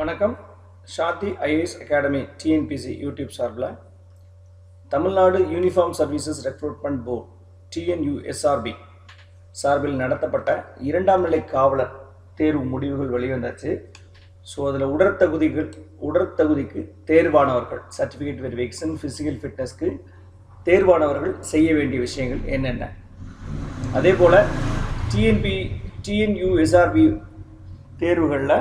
வணக்கம். Shathi IAS academy TNPSC YouTube சார்பில் Tamil Nadu uniform services recruitment board TNUSRB சார்பில் நடத்தப்பட்ட இரண்டாம் நிலை காவலர் தேர்வு முடிவுகள் வெளிவந்தாச்சு. ஸோ அதில் உடற்தகுதிகள் உடற்தகுதிக்கு தேர்வானவர்கள் சர்டிஃபிகேட் வெரிஃபிகேஷன் ஃபிசிக்கல் ஃபிட்னஸ்க்கு தேர்வானவர்கள் செய்ய வேண்டிய விஷயங்கள் என்னென்ன? அதே போல் டிஎன்பி டிஎன்யூஎஸ்ஆர்பி தேர்வுகளில்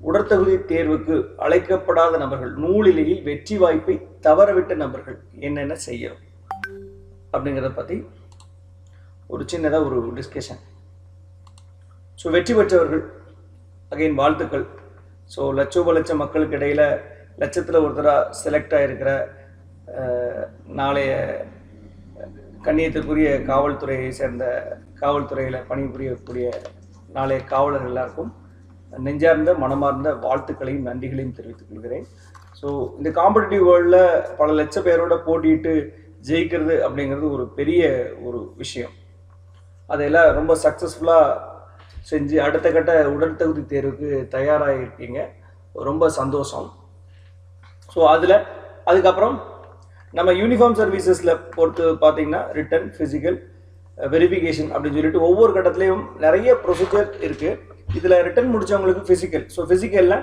உடற்தகுதி தேர்வுக்கு அழைக்கப்படாத நபர்கள் நூலிலேயே வெற்றி வாய்ப்பை தவறவிட்ட நபர்கள் என்னென்ன செய்யணும்? அப்படிங்கிறத பற்றி ஒரு சின்னதாக ஒரு டிஸ்கஷன் ஸோ வெற்றி பெற்றவர்கள் அகைன் வாழ்த்துக்கள். ஸோ லட்சோப லட்சம் மக்களுக்கு இடையில் லட்சத்தில் ஒருத்தராக செலக்ட் ஆகிருக்கிற நாளைய கண்ணியத்திற்குரிய காவல்துறையை சேர்ந்த காவல்துறையில் பணிபுரியக்கூடிய நாளைய காவலர்கள் எல்லாருக்கும் நெஞ்சார்ந்த மனமார்ந்த வாழ்த்துக்களையும் நன்றிகளையும் தெரிவித்துக் கொள்கிறேன். ஸோ இந்த காம்படிட்டிவ் வேர்ல்டில் பல லட்ச பேரோட போட்டிட்டு ஜெயிக்கிறது அப்படிங்கிறது ஒரு பெரிய ஒரு விஷயம். அதையெல்லாம் ரொம்ப சக்ஸஸ்ஃபுல்லாக செஞ்சு அடுத்த கட்ட உடல் தகுதி தேர்வுக்கு தயாராக இருக்கீங்க ரொம்ப சந்தோஷம். ஸோ அதில் அதுக்கப்புறம் நம்ம யூனிஃபார்ம் சர்வீசஸில் பொறுத்து பார்த்தீங்கன்னா ரிட்டன் ஃபிசிக்கல் வெரிஃபிகேஷன் அப்படின்னு சொல்லிட்டு ஒவ்வொரு கட்டத்துலேயும் நிறைய ப்ரொசீஜர் இருக்குது இதில் ரிட்டன் முடிச்சவங்களுக்கு ஃபிசிக்கல் ஸோ ஃபிசிக்கலில்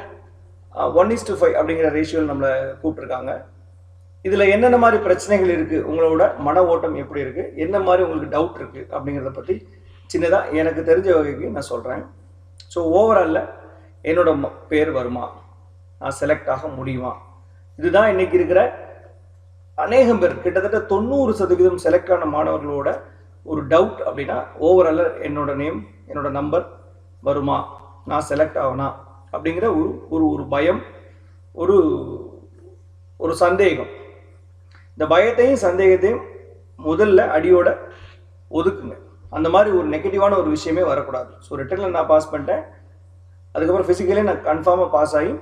ஒன் இஸ் டு ஃபைவ் அப்படிங்கிற ரேஷியோவில் நம்மளை கூப்பிட்ருக்காங்க இதில் என்னென்ன மாதிரி பிரச்சனைகள் இருக்குது உங்களோட மன ஓட்டம் எப்படி இருக்குது என்ன மாதிரி உங்களுக்கு டவுட் இருக்குது அப்படிங்கிறத பற்றி சின்னதாக எனக்கு தெரிஞ்ச வகைக்கு நான் சொல்கிறேன் ஸோ ஓவராலில் என்னோட ம- பேர் வருமா? நான் செலக்ட் ஆக முடியுமா? இதுதான் இன்னைக்கு இருக்கிற அநேகம் பேர் கிட்டத்தட்ட தொண்ணூறு சதவீதம் செலக்ட் ஆன மாணவர்களோட ஒரு டவுட் அப்படின்னா ஓவராலில் என்னோட நேம் என்னோட நம்பர் வருமா? நான் செலக்ட் ஆகணா அப்படிங்கிற ஒரு ஒரு ஒரு பயம் ஒரு ஒரு சந்தேகம். இந்த பயத்தையும் சந்தேகத்தையும் முதல்ல அடியோட ஒதுக்குங்க. அந்த மாதிரி ஒரு நெகட்டிவான ஒரு விஷயமே வரக்கூடாது. ஸோ ரிட்டர்னில் நான் பாஸ் பண்ணிட்டேன். அதுக்கப்புறம் ஃபிசிக்கலே நான் கன்ஃபார்மாக பாஸ் ஆகி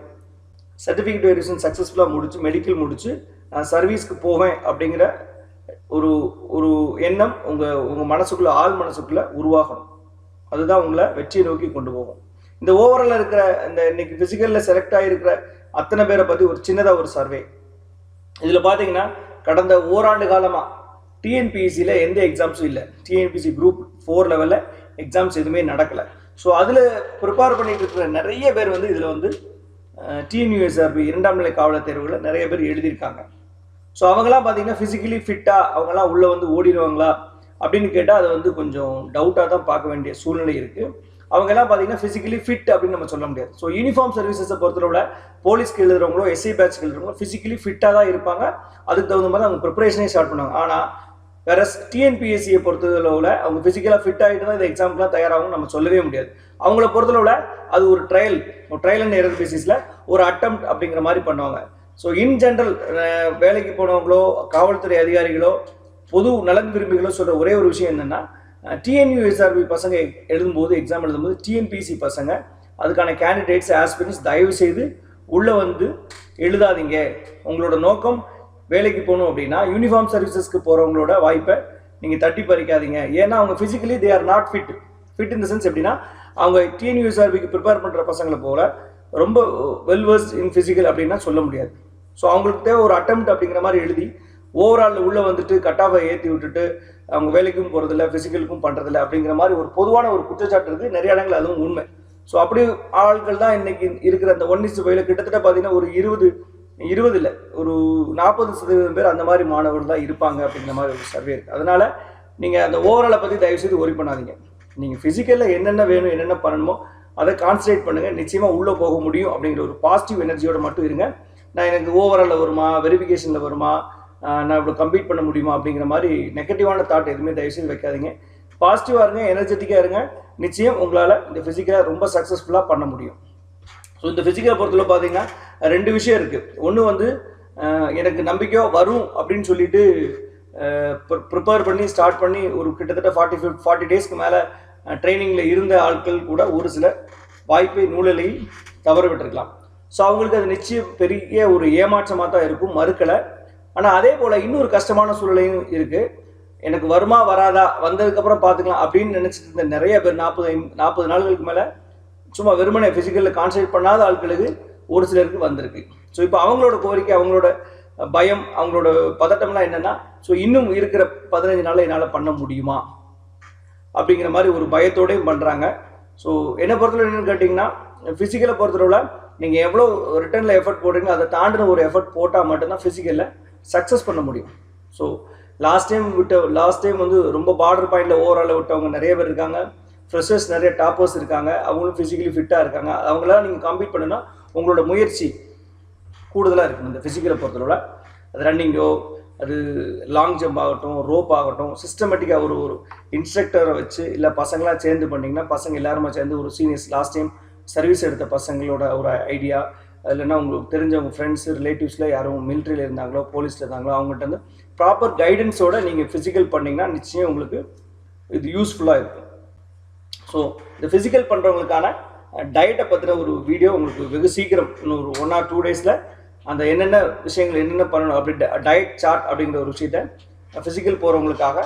சர்டிஃபிகேட் வெரிஃபிகேஷன் சக்ஸஸ்ஃபுல்லாக முடிச்சு மெடிக்கல் முடிச்சு நான் சர்வீஸ்க்கு போவேன் அப்படிங்கிற ஒரு ஒரு எண்ணம் உங்கள் உங்கள் மனசுக்குள்ளே ஆள் மனசுக்குள்ளே உருவாகணும். அதுதான் உங்களை வெற்றியை நோக்கி கொண்டு போகும். இந்த ஓவரால் இருக்கிற இந்த இன்னைக்கு ஃபிசிக்கலில் செலக்ட் ஆகிருக்கிற அத்தனை பேரை பற்றி ஒரு சின்னதாக ஒரு சர்வே இதில் பார்த்தீங்கன்னா கடந்த ஓராண்டு காலமாக டிஎன்பிஎஸ்சியில் எந்த எக்ஸாம்ஸும் இல்லை. TNPSC group four level exams எதுவுமே நடக்கலை. ஸோ அதில் ப்ரிப்பேர் பண்ணிட்டு இருக்கிற நிறைய பேர் வந்து இதில் வந்து டிஎன்யூஎஸ்ஆர்பி இரண்டாம் நிலை காவலர் தேர்வுகளில் நிறைய பேர் எழுதியிருக்காங்க. ஸோ அவங்களாம் பார்த்தீங்கன்னா ஃபிசிக்கலி ஃபிட்டாக அவங்களாம் உள்ளே வந்து ஓடிடுவாங்களா? அப்படின்னு கேட்டால் அது வந்து கொஞ்சம் டவுட்டாக தான் பார்க்க வேண்டிய சூழ்நிலை இருக்குது அவங்கெல்லாம் பார்த்தீங்கன்னா ஃபிசிக்கலி ஃபிட் அப்படின்னு நம்ம சொல்ல முடியாது. ஸோ யூனிஃபார்ம் சர்வீசஸை பொறுத்தளவில் போலீஸ்க்கு எழுதுறவங்களோ எஸ்ஐ பேட்ச்க்கு எழுதுறவங்களோ ஃபிசிக்கலி ஃபிட்டாக தான் இருப்பாங்க. அதுக்கு தகுந்த மாதிரி அவங்க ப்ரிப்பரேஷனே ஸ்டார்ட் பண்ணுவாங்க. ஆனால் வேற டிஎன்பிஎஸ்சியை பொறுத்தளவில் அவங்க ஃபிசிக்கலாக ஃபிட் ஆகிட்டு தான் இந்த எக்ஸாம்க்குலாம் தயாராகும் நம்ம சொல்லவே முடியாது. அவங்கள பொறுத்தளவில் அது ஒரு ட்ரையல் ட்ரையல் அண்ட் எரர் பேசிஸில் ஒரு அட்டம் அப்படிங்கிற மாதிரி பண்ணுவாங்க. ஸோ இன் ஜென்ரல் வேலைக்கு போனவங்களோ காவல்துறை அதிகாரிகளோ பொது நலன் விரும்பிகளும் சொல்கிற ஒரே ஒரு விஷயம் என்னென்னா டிஎன்யூஎஸ்ஆர்பி பசங்க எழுதும்போது எக்ஸாம் எழுதும்போது டிஎன்பிசி பசங்க அதுக்கான கேண்டிடேட்ஸ் ஆஸ்பிரன்ஸ் தயவு செய்து உள்ளே வந்து எழுதாதீங்க. உங்களோட நோக்கம் வேலைக்கு போகணும் அப்படின்னா யூனிஃபார்ம் சர்வீசஸ்க்கு போகிறவங்களோட வாய்ப்பை நீங்கள் தட்டி பறிக்காதீங்க. ஏன்னா அவங்க physically they are not fit fit in the sense எப்படின்னா அவங்க டிஎன்யூஎஸ்ஆர்பிக்கு ப்ரிப்பேர் பண்ணுற பசங்களை போல ரொம்ப வெல்வர்ஸ் இன் ஃபிசிக்கல் அப்படின்னா சொல்ல முடியாது. ஸோ அவங்களுக்கு தேவை ஒரு அட்டம் அப்படிங்கிற மாதிரி எழுதி ஓவரால் உள்ளே வந்துட்டு கட்டாவை ஏற்றி விட்டுட்டு அவங்க வேலைக்கும் போகிறதில்ல ஃபிசிக்கலுக்கும் பண்ணுறதில்ல அப்படிங்கிற மாதிரி ஒரு பொதுவான ஒரு குற்றச்சாட்டு இருக்குது நிறைய இடங்கள் அதுவும் உண்மை. ஸோ அப்படி ஆட்கள் தான் இன்னைக்கு இருக்கிற அந்த ஒன் இஸ் கிட்டத்தட்ட பார்த்தீங்கன்னா ஒரு இருபது இருபது இல்லை ஒரு நாற்பது சதவீதம் பேர் அந்த மாதிரி மாணவர்கள் தான் இருப்பாங்க அப்படிங்கிற மாதிரி ஒரு சர்வே இருக்குது அதனால் நீங்கள் அந்த ஓவராலை பற்றி தயவுசெய்து ஒரி பண்ணாதீங்க. நீங்கள் ஃபிசிக்கலில் என்னென்ன வேணும் என்னென்ன பண்ணணுமோ அதை கான்சன்ட்ரேட் பண்ணுங்கள் நிச்சயமாக உள்ளே போக முடியும் அப்படிங்கிற ஒரு பாசிட்டிவ் எனர்ஜியோட மட்டும் இருங்க. நான் எனக்கு ஓவராலில் வருமா வெரிஃபிகேஷனில் வருமா நான் இவ்வளோ கம்ப்ளீட் பண்ண முடியுமா அப்படிங்கிற மாதிரி நெகட்டிவான தாட் எதுவுமே தயவுசெய்து வைக்காதீங்க. பாசிட்டிவாக இருங்க எனர்ஜெட்டிக்காக இருங்க. நிச்சயம் உங்களால் இந்த ஃபிசிக்கலை ரொம்ப சக்ஸஸ்ஃபுல்லாக பண்ண முடியும். ஸோ இந்த ஃபிசிக்கலை பொறுத்தவரை பார்த்தீங்கன்னா ரெண்டு விஷயம் இருக்குது ஒன்று வந்து எனக்கு நம்பிக்கையோ வரும் அப்படின்னு சொல்லிட்டு ப்ரிப்பேர் பண்ணி ஸ்டார்ட் பண்ணி ஒரு கிட்டத்தட்ட ஃபார்ட்டி ஃபிஃப்ட் ஃபார்ட்டி டேஸ்க்கு மேலே ட்ரைனிங்கில் இருந்த ஆட்கள் கூட ஒரு சில வாய்ப்பை நூலிலை தவற விட்டுருக்கலாம் ஸோ அவங்களுக்கு அது நிச்சயம் பெரிய ஒரு ஏமாற்றமாக தான் இருக்கும். மறுக்கலை. ஆனால் அதே போல் இன்னொரு கஷ்டமான சூழ்நிலையும் இருக்குது எனக்கு வருமா வராதா? வந்ததுக்கப்புறம் பார்த்துக்கலாம் அப்படின்னு நினச்சிட்டு இருந்த நிறைய பேர் நாற்பது நாற்பது நாள்களுக்கு மேலே சும்மா வெறுமனே ஃபிசிக்கலில் கான்சன்ட்ரேட் பண்ணாத ஆட்களுக்கு ஒரு சிலருக்கு வந்திருக்கு. ஸோ இப்போ அவங்களோட கோரிக்கை அவங்களோட பயம் அவங்களோட பதட்டம்லாம் என்னென்னா ஸோ இன்னும் இருக்கிற பதினஞ்சு நாளில் என்னால் பண்ண முடியுமா? அப்படிங்கிற மாதிரி ஒரு பயத்தோடையும் பண்ணுறாங்க ஸோ என்னை பொறுத்தவரை என்னென்னு கேட்டிங்கன்னா ஃபிசிக்கலை பொறுத்தளவில் நீங்கள் எவ்வளோ ரிட்டர்னில் எஃபர்ட் போடுறீங்களோ அதை தாண்டின ஒரு எஃபர்ட் போட்டால் மட்டும்தான் ஃபிசிக்கலில் சக்ஸஸ் பண்ண முடியும். ஸோ லாஸ்ட் டைம் விட்ட லாஸ்ட் டைம் வந்து ரொம்ப பார்டர் பாயிண்டில் ஓவரால் விட்டவங்க நிறைய பேர் இருக்காங்க. ஃப்ரெஷர்ஸ் நிறைய டாப்பர்ஸ் இருக்காங்க. அவங்களும் ஃபிசிக்கலி ஃபிட்டாக இருக்காங்க. அவங்களாம் நீங்கள் கம்ப்ளீட் பண்ணுன்னா உங்களோட முயற்சி கூடுதலாக இருக்கும் இந்த ஃபிசிக்கலை பொறுத்தளவில். அது ரன்னிங்கோ அது லாங் ஜம்ப் ஆகட்டும் ரோப் ஆகட்டும் சிஸ்டமேட்டிக்காக ஒரு ஒரு இன்ஸ்ட்ரக்டரை வச்சு இல்லை பசங்களாக சேர்ந்து பண்ணிங்கன்னா பசங்க எல்லாருமே சேர்ந்து ஒரு சீனியர்ஸ் லாஸ்ட் டைம் சர்வீஸ் எடுத்த பசங்களோட ஒரு ஐடியா இல்லைன்னா உங்களுக்கு தெரிஞ்சவங்க ஃப்ரெண்ட்ஸ் ரிலேட்டிவ்ஸில் யாரும் மிலிட்ரியில் இருந்தாங்களோ போலீஸில் இருந்தாங்களோ அவங்கள்ட்ட வந்து ப்ராப்பர் கைடன்ஸோட நீங்கள் ஃபிசிக்கல் பண்ணிங்கன்னா நிச்சயம் உங்களுக்கு இது யூஸ்ஃபுல்லாக இருக்கும். ஸோ இந்த ஃபிசிக்கல் பண்ணுறவங்களுக்கான டயட்டை பற்றின ஒரு வீடியோ உங்களுக்கு வெகு சீக்கிரம் இன்னும் ஒரு ஒன் ஆர் டூ டேஸில் அந்த என்னென்ன விஷயங்கள் என்னென்ன பண்ணணும் அப்படி டயட் சார்ட் அப்படிங்கிற ஒரு விஷயத்த ஃபிசிக்கல் போகிறவங்களுக்காக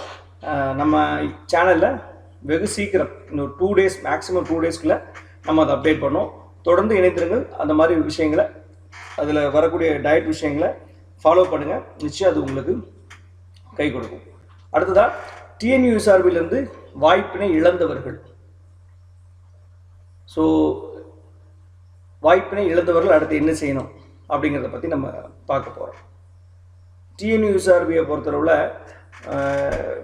நம்ம சேனலில் வெகு சீக்கிரம் இன்னும் டூ டேஸ் மேக்ஸிமம் டூ டேஸ்க்குள்ளே நம்ம அதை அப்டேட் பண்ணோம் தொடர்ந்து இணைந்திருங்கள். அந்த மாதிரி விஷயங்களை அதில் வரக்கூடிய டயட் விஷயங்களை ஃபாலோ பண்ணுங்கள் நிச்சயம் அது உங்களுக்கு கை கொடுக்கும். அடுத்ததாக டிஎன்யூஎஸ்ஆர்பிலேருந்து வாய்ப்பினை இழந்தவர்கள். ஸோ வாய்ப்பினை இழந்தவர்கள் அடுத்து என்ன செய்யணும்? அப்படிங்கிறத பற்றி நம்ம பார்க்க போகிறோம் டிஎன்யூஎஸ்ஆர்பியை பொறுத்தளவில்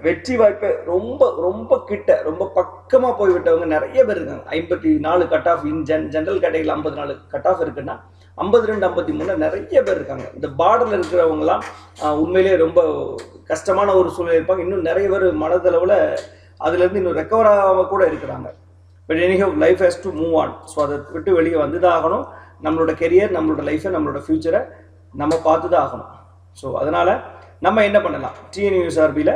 வெற்றி வாய்ப்பை ரொம்ப ரொம்ப கிட்ட ரொம்ப பக்கமாக போய்விட்டவங்க நிறைய பேர் இருக்காங்க. ஐம்பத்தி நாலு cut off in gen general கேட்டகரியில் ஐம்பத்தி நாலு கட் ஆஃப் இருக்குன்னா ஐம்பத்தி ரெண்டு ஐம்பத்தி மூணு நிறைய பேர் இருக்காங்க. இந்த பார்டரில் இருக்கிறவங்கலாம் உண்மையிலேயே ரொம்ப கஷ்டமான ஒரு சூழ்நிலை இருப்பாங்க. இன்னும் நிறைய பேர் மனதளவில் அதுலேருந்து இன்னும் ரெக்கவர் ஆக கூட இருக்கிறாங்க. But anyhow life has to move on so அதை விட்டு வெளியே வந்து தான் ஆகணும். நம்மளோட கெரியர் நம்மளோட லைஃப்பை நம்மளோட ஃப்யூச்சரை நம்ம பார்த்து தான் ஆகணும். ஸோ அதனால் நம்ம என்ன பண்ணலாம்? டிஎன்யூஎஸ்ஆர்பியில்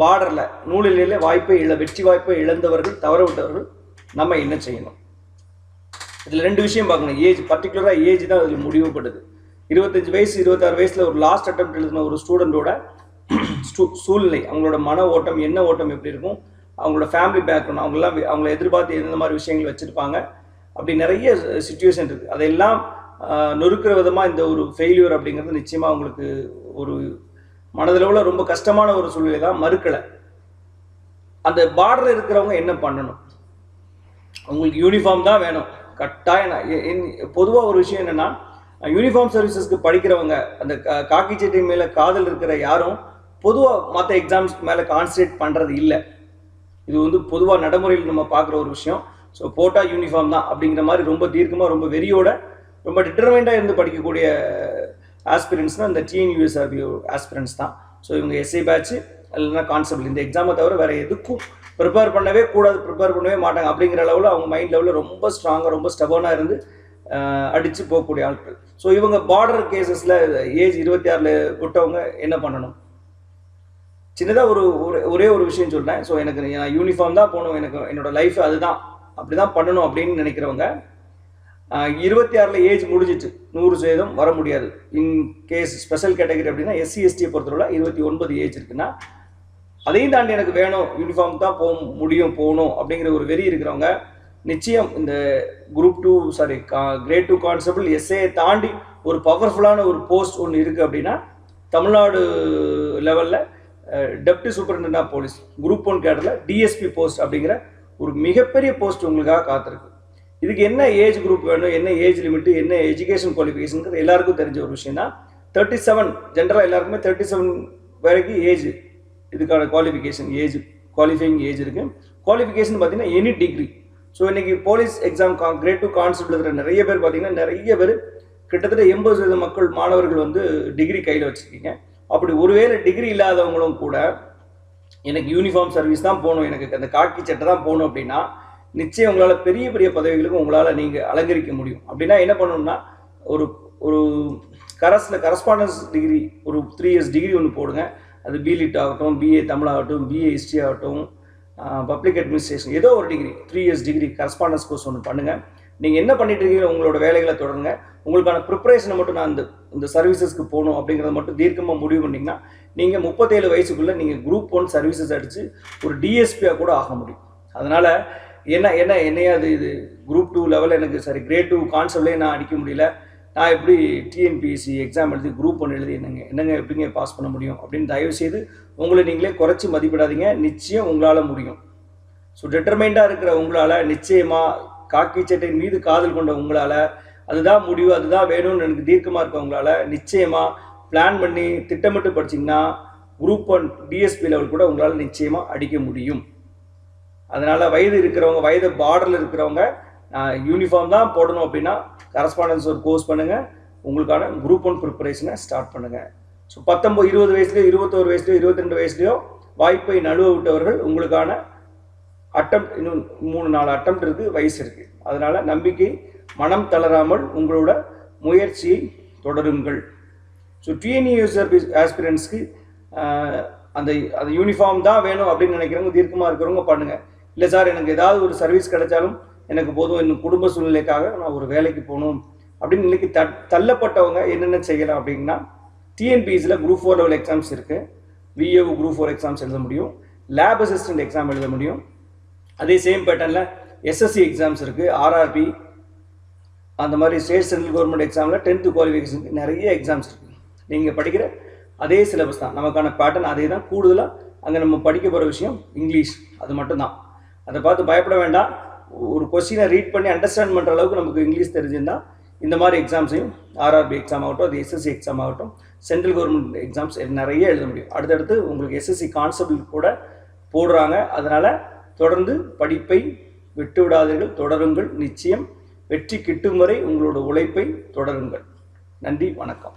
பார்டரில் நூலிலே வாய்ப்பை இழ வெற்றி வாய்ப்பை இழந்தவர்கள் தவற விட்டவர்கள் நம்ம என்ன செய்யணும்? இதில் ரெண்டு விஷயம் பார்க்கணும். ஏஜ் பர்டிகுலராக ஏஜ் தான் அதில் முடிவுபடுது. இருபத்தஞ்சு வயசு இருபத்தாறு வயசில் ஒரு லாஸ்ட் அட்டம் எழுதின ஒரு ஸ்டூடெண்ட்டோட சூழ்நிலை அவங்களோட மன ஓட்டம் என்ன ஓட்டம் எப்படி இருக்கும்? அவங்களோட ஃபேமிலி பேக்ரவுண்ட் அவங்களாம் அவங்கள எதிர்பார்த்து எந்த மாதிரி விஷயங்கள் வச்சுருப்பாங்க? அப்படி நிறைய சுச்சுவேஷன் இருக்குது அதையெல்லாம் நொறுக்கிற விதமாக இந்த ஒரு ஃபெயிலியர் அப்படிங்கிறது நிச்சயமாக அவங்களுக்கு ஒரு மனதளவில் ரொம்ப கஷ்டமான ஒரு சூழ்நிலை தான் மறுக்கலை. அந்த பார்டரில் இருக்கிறவங்க என்ன பண்ணணும்? உங்களுக்கு யூனிஃபார்ம் தான் வேணும். கட்டாயம் பொதுவாக ஒரு விஷயம் என்னென்னா யூனிஃபார்ம் சர்வீசஸ்க்கு படிக்கிறவங்க அந்த கா- காக்கி சட்டை மேலே காதல் இருக்கிற யாரும் பொதுவாக மற்ற எக்ஸாம்ஸ்க்கு மேலே கான்சன்ட்ரேட் பண்ணுறது இல்லை. இது வந்து பொதுவாக நடைமுறையில் நம்ம பார்க்குற ஒரு விஷயம். ஸோ போட்டா யூனிஃபார்ம் தான் அப்படிங்கிற மாதிரி ரொம்ப தீர்க்கமாக ரொம்ப வெறியோட ரொம்ப டிட்டர்மெண்ட்டாக இருந்து படிக்கக்கூடிய ஆஸ்பிரன்ஸ்னால் இந்த டிஎன்யூஎஸ்ஆர்பி ஆஸ்பிரன்ஸ் தான். ஸோ இவங்க எஸ்ஐ பேட்ச் இல்லைன்னா கான்செப்ட் இந்த எக்ஸாமை தவிர வேறு எதுக்கும் ப்ரிப்பேர் பண்ணவே கூடாது ப்ரிப்பேர் பண்ணவே மாட்டாங்க. அப்படிங்கிற லெவலில் அவங்க மைண்ட் லெவலில் ரொம்ப ஸ்ட்ராங்காக ரொம்ப ஸ்டபனாக இருந்து அடித்து போகக்கூடிய ஆட்கள். ஸோ இவங்க பார்டர் கேசஸில் ஏஜ் இருபத்தி ஆறில் விட்டவங்க என்ன பண்ணணும்? சின்னதாக ஒரு ஒரே ஒரு விஷயம் சொல்கிறேன் ஸோ எனக்கு நான் யூனிஃபார்ம் தான் போகணும். எனக்கு என்னோடய லைஃப் அதுதான். அப்படி தான் பண்ணணும் அப்படின்னு நினைக்கிறவங்க இருபத்தி ஆறில் ஏஜ் முடிஞ்சிச்சு. நூறு சதவீதம் வர முடியாது. இன் கேஸ் ஸ்பெஷல் கேட்டகரி அப்படின்னா எஸ்சி எஸ்டியை பொறுத்தவரை இருபத்தி ஒன்பது ஏஜ் இருக்குன்னா அதையும் தாண்டி எனக்கு வேணும் யூனிஃபார்ம் தான் போக முடியும் போகணும் அப்படிங்கிற ஒரு வெறி இருக்கிறவங்க நிச்சயம் இந்த group two sorry grade two constable SA தாண்டி ஒரு பவர்ஃபுல்லான ஒரு போஸ்ட் ஒன்று இருக்குது அப்படின்னா Tamil Nadu level deputy superintendent of police group one கேடரில் DSP post அப்படிங்கிற ஒரு மிகப்பெரிய போஸ்ட் உங்களுக்காக காத்திருக்கு. இதுக்கு என்ன ஏஜ் குரூப் வேணும் என்ன ஏஜ் லிமிட்டு என்ன எஜுகேஷன் குவாலிஃபிகேஷனுங்கிறது எல்லாருக்கும் தெரிஞ்ச ஒரு விஷயம் தான் தேர்ட்டி செவன் ஜென்ரலாக எல்லாருக்குமே தேர்ட்டி செவன் வரைக்கும் ஏஜ் இதுக்கான குவாலிஃபிகேஷன் ஏஜ் குவாலிஃபைங் ஏஜ் இருக்குது குவாலிஃபிகேஷன் பார்த்தீங்கன்னா எனி டிகிரி ஸோ இன்றைக்கி police exam grade two concept இருக்கிற நிறைய பேர் பார்த்தீங்கன்னா நிறைய பேர் கிட்டத்தட்ட எண்பது சதவீத மக்கள் மாணவர்கள் வந்து டிகிரி கையில் வச்சுருக்கீங்க. அப்படி ஒருவேளை டிகிரி இல்லாதவங்களும் கூட எனக்கு யூனிஃபார்ம் சர்வீஸ் தான் போகணும் எனக்கு அந்த காக்கி சட்டை தான் போகணும் அப்படின்னா நிச்சயம் உங்களால் பெரிய பெரிய பதவிகளுக்கு உங்களால் நீங்கள் அலங்கரிக்க முடியும். அப்படின்னா என்ன பண்ணணும்னா ஒரு ஒரு கரஸில் கரஸ்பாண்டன்ஸ் டிகிரி ஒரு த்ரீ இயர்ஸ் டிகிரி ஒன்று போடுங்க. அது பிலிட் ஆகட்டும் பிஏ தமிழ் ஆகட்டும் பிஏ ஹிஸ்ட்ரி ஆகட்டும் பப்ளிக் அட்மினிஸ்ட்ரேஷன் ஏதோ ஒரு degree three years degree correspondence course ஒன்று பண்ணுங்கள் நீங்கள் என்ன பண்ணிட்டு இருக்கீங்களோ உங்களோட வேலைகளை தொடருங்க. உங்களுக்கான ப்ரிப்பரேஷனை மட்டும் நான் இந்த இந்த சர்வீசஸ்க்கு போகணும் அப்படிங்கிறத மட்டும் தீர்க்கமாக முடிவு பண்ணிங்கன்னா நீங்கள் முப்பத்தேழு வயசுக்குள்ளே நீங்கள் குரூப் ஒன் சர்வீசஸ் அடித்து ஒரு டிஎஸ்பியாக கூட ஆக முடியும். அதனால் என்ன என்ன என்னையா அது இது குரூப் டூ லெவலில் எனக்கு சரி கிரேட் டூ கான்செப்ட்லேயே நான் அடிக்க முடியல. நான் எப்படி டிஎன்பிஎஸ்சி எக்ஸாம் எழுதி குரூப் ஒன்று எழுதி என்னங்க என்னங்க எப்படிங்க பாஸ் பண்ண முடியும் அப்படின்னு தயவு செய்து உங்களை நீங்களே குறைச்சி மதிப்பிடாதீங்க. நிச்சயம் உங்களால் முடியும். ஸோ டிட்டர்மைண்டாக இருக்கிற உங்களால் நிச்சயமாக காக்கி சட்டை மீது காதல் கொண்ட உங்களால் அதுதான் முடிவு அதுதான் வேணும்னு எனக்கு தீர்க்கமாக இருக்க உங்களால் நிச்சயமாக பிளான் பண்ணி திட்டமிட்டு படிச்சிங்கன்னா குரூப் ஒன் டிஎஸ்பி லெவல் கூட உங்களால் நிச்சயமாக அடிக்க முடியும். அதனால் வயது இருக்கிறவங்க வயது பார்டரில் இருக்கிறவங்க யூனிஃபார்ம் தான் போடணும் அப்படின்னா கரஸ்பாண்டன்ஸ் ஒரு கோர்ஸ் பண்ணுங்கள் உங்களுக்கான குரூப் ஒன் ப்ரிப்பரேஷனை ஸ்டார்ட் பண்ணுங்கள் ஸோ பத்தொம்பது இருபது வயசுலையோ இருபத்தோரு வயசுலையோ இருபத்தி ரெண்டு வயசுலையோ வாய்ப்பை நழுவ விட்டவர்கள் உங்களுக்கான அட்டம் இன்னும் மூணு நாலு அட்டம் இருக்குது வயசு இருக்குது அதனால் நம்பிக்கை மனம் தளராமல் உங்களோட முயற்சியை தொடருங்கள். ஸோ டிஎன்இ சர்வீஸ் ஆஸ்பிரன்ஸ்க்கு அந்த அந்த யூனிஃபார்ம் தான் வேணும் அப்படின்னு நினைக்கிறவங்க தீர்க்கமாக இருக்கிறவங்க பண்ணுங்கள் இல்லை சார் எனக்கு ஏதாவது ஒரு சர்வீஸ் கிடைச்சாலும் எனக்கு போதும் இன்னும் குடும்ப சூழ்நிலைக்காக நான் ஒரு வேலைக்கு போகணும் அப்படின்னு இன்னைக்கு த தள்ளப்பட்டவங்க என்னென்ன செய்யலாம் அப்படின்னா டிஎன்பிஎஸ்சியில் குரூப் ஃபோர் லெவல் எக்ஸாம்ஸ் இருக்குது விஏஓ குரூப் ஃபோர் எக்ஸாம்ஸ் எழுத முடியும். லேப் அசிஸ்டன்ட் எக்ஸாம் எழுத முடியும். அதே சேம் பேட்டர்னில் எஸ்எஸ்சி எக்ஸாம்ஸ் இருக்குது ஆர்ஆர்பி அந்த மாதிரி ஸ்டேட் சென்ட்ரல் கவர்மெண்ட் எக்ஸாமில் டென்த்து குவாலிஃபிகேஷனுக்கு நிறைய எக்ஸாம்ஸ் இருக்குது நீங்கள் படிக்கிற அதே சிலபஸ் தான். நமக்கான பேட்டர்ன் அதே தான் கூடுதலாக அங்கே நம்ம படிக்க போகிற விஷயம் இங்கிலீஷ் அது மட்டும்தான். அதை பார்த்து பயப்பட வேண்டாம். ஒரு கொஸ்டினை ரீட் பண்ணி அண்டர்ஸ்டாண்ட் பண்ணுற அளவுக்கு நமக்கு இங்கிலீஷ் தெரிஞ்சிருந்தா இந்த மாதிரி எக்ஸாம்ஸையும் ஆர்ஆர்பி எக்ஸாம் ஆகட்டும் அது எஸ்எஸ்சி எக்ஸாம் ஆகட்டும் சென்ட்ரல் கவர்மெண்ட் எக்ஸாம்ஸ் நிறைய எழுத முடியும். அடுத்தடுத்து உங்களுக்கு எஸ்எஸ்சி கான்செப்ட் கூட போடுறாங்க. அதனால் தொடர்ந்து படிப்பை விட்டு விடாதீர்கள் தொடருங்கள் நிச்சயம். வெற்றி கிட்டும் வரை உங்களோட உழைப்பை தொடருங்கள். நன்றி வணக்கம்.